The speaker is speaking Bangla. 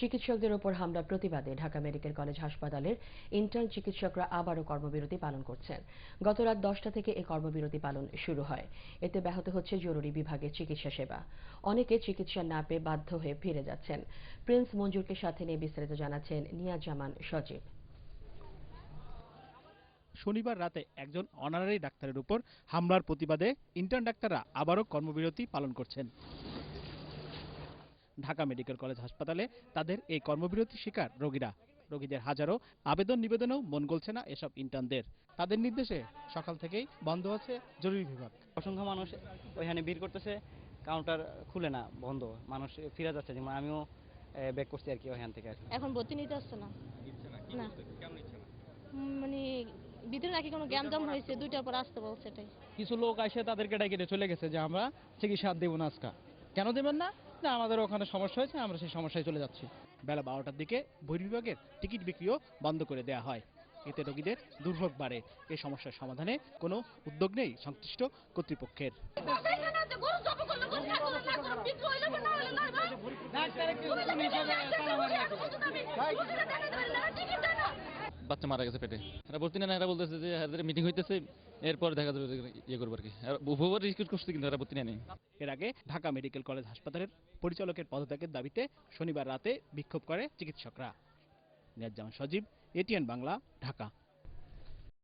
চিকিৎসকদের ওপর হামলার প্রতিবাদে ঢাকা মেডিকেল কলেজ হাসপাতালের ইন্টার্ন চিকিৎসকরা আবারও কর্মবিরতি পালন করছেন। গত রাত দশটা থেকে এই কর্মবিরতি পালন শুরু হয়। এতে ব্যাহত হচ্ছে জরুরি বিভাগের চিকিৎসা সেবা। অনেকে চিকিৎসা না পেয়ে বাধ্য হয়ে ফিরে যাচ্ছেন। প্রিন্স মঞ্জুরকে সাথে নিয়ে বিস্তারিত জানাচ্ছেন নিয়াজ জামান সজীব। শনিবার রাতে একজন অনারারি ডাক্তারের উপর হামলার প্রতিবাদে ইন্টার্ন ডাক্তাররা আবারও কর্মবিরতি পালন করছেন। ঢাকা মেডিকেল কলেজ হাসপাতালে তাদের এই কর্মবিরতি শিকার রোগীরা। রোগীদের হাজারো আবেদন নিবেদনেও মন গলছে না এসব ইন্টার্নদের। তাদের নির্দেশে সকাল থেকেই বন্ধ আছে জরুরি বিভাগ। অসংখ্য মানুষ ওইখানে ভিড় করতেছে কাউন্টার খুলে না বন্ধ। মানুষ ফিরে যাচ্ছে যেমন আমিও ব্যাক করছি আর কি ওইখান থেকে এখন ভর্তি নিতে আসছে না। না মানে ভিতরে নাকি কোনো গ্যামজাম হয়েছে দুইটার পর আসতে বলছে এটাই। কিছু লোক এসে তাদেরকে ডেকে চলে গেছে যে আমরা চিকিৎসা দেবো না আজকা। কেন দেবেন না? না, আমাদের ওখানে সমস্যা হয়েছে, আমরা সেই সমস্যায় চলে যাচ্ছি। বেলা বারোটার দিকে বহির্বিভাগের টিকিট বিক্রিও বন্ধ করে দেয়া হয়। এতে রোগীদের দুর্ভোগ বাড়ে। এ সমস্যার সমাধানে কোনো উদ্যোগ নেই সংশ্লিষ্ট কর্তৃপক্ষের। বাচ্চা মারা গেছে পেটে। এরা বলতে না এরা বলতেছে যে এদের মিটিং হইতেছে, এরপর দেখা যাবে ইয়ে করব আর কি। উপভোগ রিকোয়েস্ট করছে কিন্তু এরা বলতে নেই এর আগে ঢাকা মেডিকেল কলেজ হাসপাতালের পরিচালকের পদত্যাগের দাবিতে শনিবার রাতে বিক্ষোভ করে চিকিৎসকরা। নিয়াজ জামান সজীব, এটিএন বাংলা, ঢাকা।